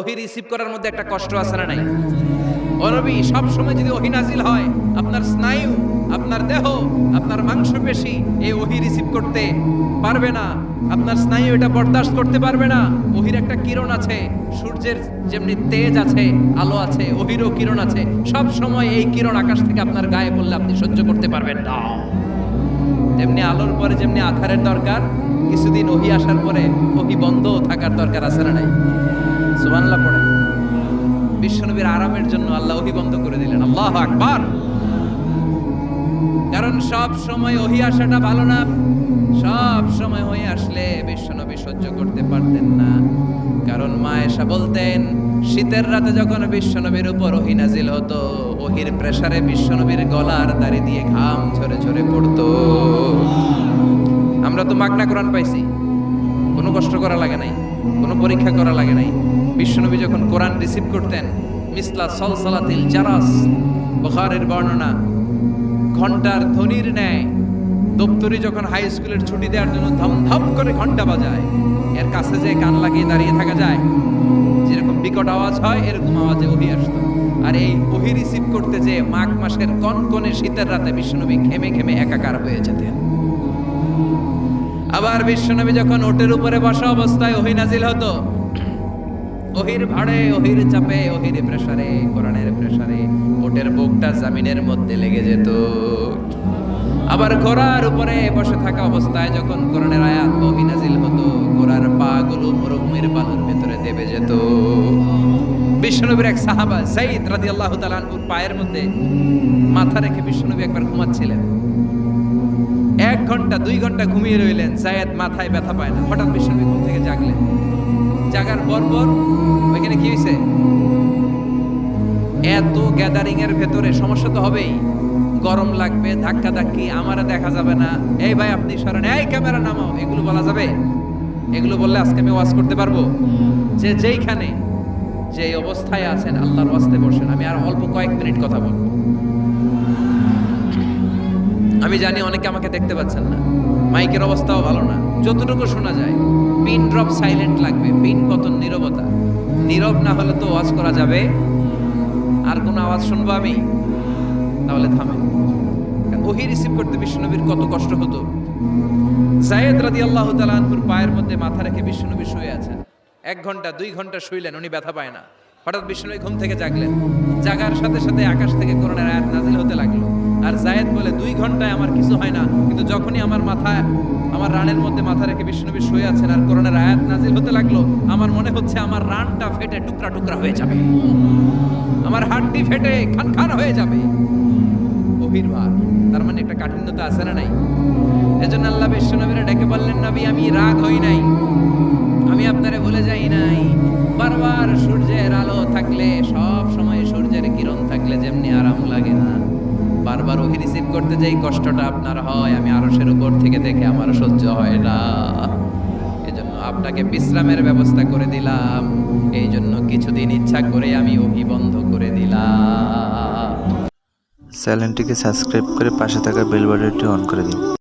ওহি রিসিভ করার মধ্যে একটা কষ্ট আছে না নাই? অনবী সব সময় যদি ওহি নাজিল হয়, আপনার স্নায়ু, আপনার দেহ, আপনার মাংসপেশি এই ওহি রিসিভ করতে পারবে না। আপনার স্নায়ু এটা বরদাস্ত করতে পারবে না। ওহির একটা কিরণ আছে, সূর্যের যেমনি তেজ আছে, আলো আছে, ওহিরও কিরণ আছে। সব সময় এই কিরণ আকাশ থেকে আপনার গায়ে পড়লে আপনি সহ্য করতে পারবেন না। তেমনি আলোর পরে যেমনি আধারের দরকার, কিছুদিন ওহি আসার পরে ওহি বন্ধ থাকার দরকার আছে না নাই? সুবহানাল্লাহ পড়ে। বিশ্বনবীর আরামের জন্য আল্লাহ ওহি বন্ধ করে দিলেন। আল্লাহ আকবার। কারণ সব সময় ওহি আসাটা ভালো না। সব সময় ওহি আসলে বিশ্বনবী সহ্য করতে পারতেন না। কারণ মা এসা বলতেন, শীতের রাতে যখন বিশ্বনবীর উপর ওহি নাজিল হতো, ওহির প্রেসারে বিশ্বনবীর গলার দাড়ি দিয়ে ঘাম ঝরে ঝরে পড়তো। আমরা তো মাগনা কোরআন পাইছি। কোনো কষ্ট করা লাগে নাই। কোনো পরীক্ষা করা লাগে নাই। বিশ্বনবী যখন কোরআন রিসিভ করতেন, মিসলা সলসলাতিল জারাস, বুখারীর বর্ণনা, ঘণ্টার ধ্বনির ন্যায়, দপ্তরি যখন হাই স্কুলের ছুটি দেওয়ার জন্য ধমধম করে ঘণ্টা বাজায়, এর কাছে যে কান লাগিয়ে দাঁড়িয়ে থাকা যায়, যেরকম বিকট আওয়াজ হয়, এরকম আওয়াজে ওহি আসতো। আর এই ওহি রিসিভ করতে যে মাঘ মাসের কনকনে শীতের রাতে বিশ্বনবী ঘেমে ঘেমে একাকার হয়ে যেতেন। আবার বিশ্বনবী যখন ওটের উপরে বসা অবস্থায় ওহি নাজিল হতো, ওহির ভাড়ে, ওহির চাপে, ওহির প্রেসারে, কোরআনের প্রেসারে ওটের বুকটা জামিনের মধ্যে লেগে যেত। আবার ঘোড়ার উপরে বসে থাকা অবস্থায় যখন কোরআনের আয়াত ওহি নাজিল হতো, ঘোড়ার পা গুলো মরুভূমির বালুর ভেতরে দেবে যেত। বিশ্বনবীর এক সাহাবা, সাইদ রাদিয়াল্লাহু তাআলা পায়ের মধ্যে মাথা রেখে বিশ্বনবী একবার ঘুমাচ্ছিলেন। এক ঘণ্টা, দুই ঘণ্টা ঘুমিয়ে রইলেন, জায়েদ মাথায় ব্যথা পায় না। হঠাৎ বিশ্বনবী ঘুম থেকে জাগলেন। জাগার পর পর ওইখানে কি হয়েছে? এত গ্যাদারিং এর ভেতরে সমস্যা তো হবেই। গরম লাগবে ধাক্কা ধাক্কি আমারে দেখা যাবে না। এই ভাই, আপনি সরেন। এই ক্যামেরা নামাও। এগুলো বলা যাবে? এগুলো বললে আজকে আমি ওয়াজ করতে পারব? যে যেইখানে যে অবস্থায় আছেন, আল্লাহর ওয়াস্তে বসেন। আমি আর অল্প কয়েক মিনিট কথা বলব। আমি জানি অনেকে আমাকে দেখতে পাচ্ছেন না। মাইকের অবস্থাও ভালো না। যতটুকু শোনা যায়, পিন ড্রপ সাইলেন্ট লাগবে, পিন পতন নীরবতা। নীরব না হলে তো ওয়াজ করা যাবে। আর কোনো আওয়াজ শুনব আমি? তাহলে থামেন ওহি রিসিভ করতে বিশ্বনবীর কত কষ্ট হতো। জায়েদ রাদি আল্লাহ তালানপুর পায়ের মধ্যে মাথা রেখে বিশ্বনবী শুয়ে আছেন। এক ঘণ্টা, দুই ঘণ্টা শুইলেন, উনি ব্যথা পায় না। হঠাৎ বিশ্বনবী ঘুম থেকে জাগলেন। জাগার সাথে সাথে আকাশ থেকে করোনার আয়াত নাজিল হতে লাগল। জায়েদ বলে, দুই ঘন্টায় আমার কিছু হয় না। কিন্তু যখনই আমার মাথায় আমার রানের মধ্যে মাথা রেখে বিশ্বনবী শুয়ে আছেন আর করোনার আয়াত নাজিল হতে লাগল, আমার মনে হচ্ছে আমার রানটা ফেটে টুকরা টুকরা হয়ে যাবে। আমার হাড্ডি ফেটে খান খান হয়ে যাবে। গভীর ভার। তার মানে একটা কাঠিন্যতা আছে না নাই? এজন্য আল্লাহ বিশ্বনবীরা ডেকে বললেন, নবী, আমি রাগ হই নাই। আমি আপনারে ভুলে যাই নাই। বারবার সূর্যের আলো থাকলে সব সময় বারবার ওহি রিসিভ করতে যাই কষ্টটা আপনার হয়, আমি আরশের উপর থেকে দেখে আমার সহ্য হয় না। এজন্য আপনাকে বিশ্রামের ব্যবস্থা করে দিলাম। এই জন্য কিছুদিন ইচ্ছা করে আমি ওহি বন্ধ করে দিলাম। চ্যানেলটিকে সাবস্ক্রাইব করে পাশে থাকা বেল বাটনটি অন করে দিন।